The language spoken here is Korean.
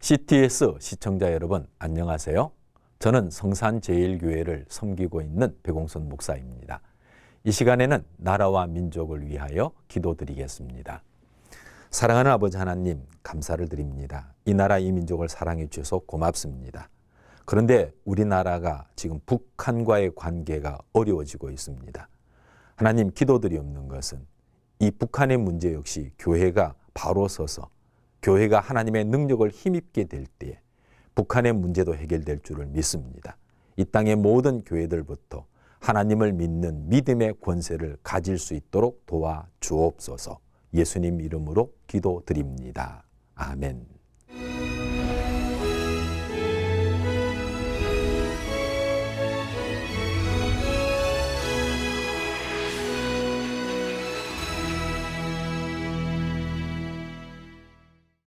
CTS 시청자 여러분 안녕하세요. 저는 성산제일교회를 섬기고 있는 백공선 목사입니다. 이 시간에는 나라와 민족을 위하여 기도드리겠습니다. 사랑하는 아버지 하나님 감사를 드립니다. 이 나라 이 민족을 사랑해 주셔서 고맙습니다. 그런데 우리나라가 지금 북한과의 관계가 어려워지고 있습니다. 하나님 기도들이 없는 것은 이 북한의 문제 역시 교회가 바로 서서 교회가 하나님의 능력을 힘입게 될 때에 북한의 문제도 해결될 줄을 믿습니다. 이 땅의 모든 교회들부터 하나님을 믿는 믿음의 권세를 가질 수 있도록 도와 주옵소서 예수님 이름으로 기도드립니다. 아멘.